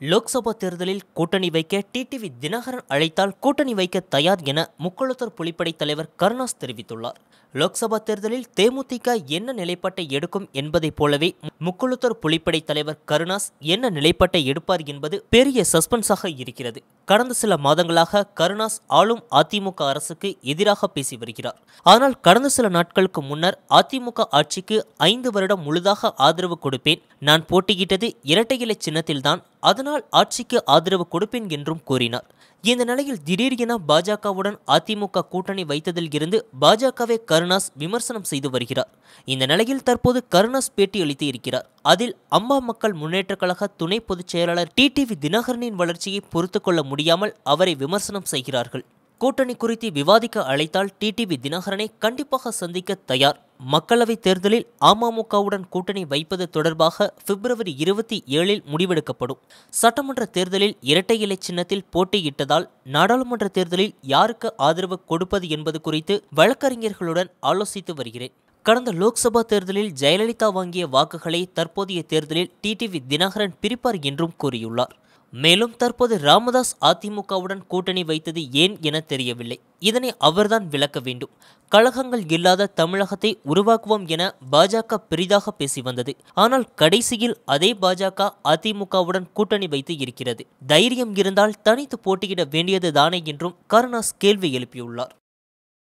லோக்சபா தேர்தலில் கூட்டணி வைக்க டிடிவி தினகரன் அழைத்தால் கூட்டணி வைக்க தயார் என முக்குளத்தூர் புலிப்படை தலைவர் கருணாஸ் தெரிவித்துள்ளார். லோக்சபா தேர்தலில் தேமுதிக என்ன நிலைப்பாட்டை எடுக்கும் என்பதைப் போலவே முக்குளத்தூர் புலிப்படை தலைவர் கருணாஸ் என்ன நிலைப்பாட்டை எடுப்பார் என்பது பெரிய சஸ்பென்ஸாக இருக்கிறது. கடந்த சில மாதங்களாக கருணாஸ் ஆளும் அதிமுக அரசுக்கு எதிராக பேசி வருகிறார். ஆனால் கடந்த சில நாட்களுக்கு முன்னர் அதிமுக ஆட்சிக்கு ஐந்து வருடம் முழுதாக ஆதரவு கொடுப்பேன். நான் போட்டியிட்டது இரட்டை இலை சின்னத்தில்தான். அதனால் ஆட்சிக்கு ஆதரவு கொடுப்பேன் என்றும் கூறினார். இந்த நிலையில் திடீரென பாஜகவுடன் அதிமுக கூட்டணி வைத்ததில் இருந்து பாஜகவை கருணாஸ் விமர்சனம் செய்து வருகிறார். இந்த நிலையில் தற்போது கருணாஸ் பேட்டி அளித்து இருக்கிறார். அதில் அம்மா மக்கள் முன்னேற்றக் கழக துணை பொதுச் செயலாளர் டிடிவி தினகரனின் வளர்ச்சியை பொறுத்து கொள்ள முடியாமல் அவரை விமர்சனம் செய்கிறார்கள். கூட்டணி குறித்து விவாதிக்க அழைத்தால் டிடிவி தினகரனை கண்டிப்பாக சந்திக்க தயார். மக்களவைத் தேர்தலில் அமமுகவுடன் கூட்டணி வைப்பது தொடர்பாக பிப்ரவரி இருபத்தி ஏழில் முடிவெடுக்கப்படும். சட்டமன்ற தேர்தலில் இரட்டை இலை சின்னத்தில் போட்டியிட்டதால் நாடாளுமன்ற தேர்தலில் யாருக்கு ஆதரவு கொடுப்பது என்பது குறித்து வழக்கறிஞர்களுடன் ஆலோசித்து வருகிறேன். கடந்த லோக்சபா தேர்தலில் ஜெயலலிதா வாங்கிய வாக்குகளை தற்போதைய தேர்தலில் டிடிவி தினகரன் பிரிப்பார் என்றும் கூறியுள்ளார். மேலும் தற்போது ராமதாஸ் அதிமுகவுடன் கூட்டணி வைத்தது ஏன் என தெரியவில்லை. இதனை அவர்தான் விளக்க வேண்டும். கழகங்கள் இல்லாத தமிழகத்தை உருவாக்குவோம் என பாஜக பெரிதாக பேசி வந்தது. ஆனால் கடைசியில் அதே பாஜக அதிமுகவுடன் கூட்டணி வைத்து இருக்கிறது. தைரியம் இருந்தால் தனித்து போட்டியிட வேண்டியது தானே என்றும் கருணாஸ் கேள்வி எழுப்பியுள்ளார்.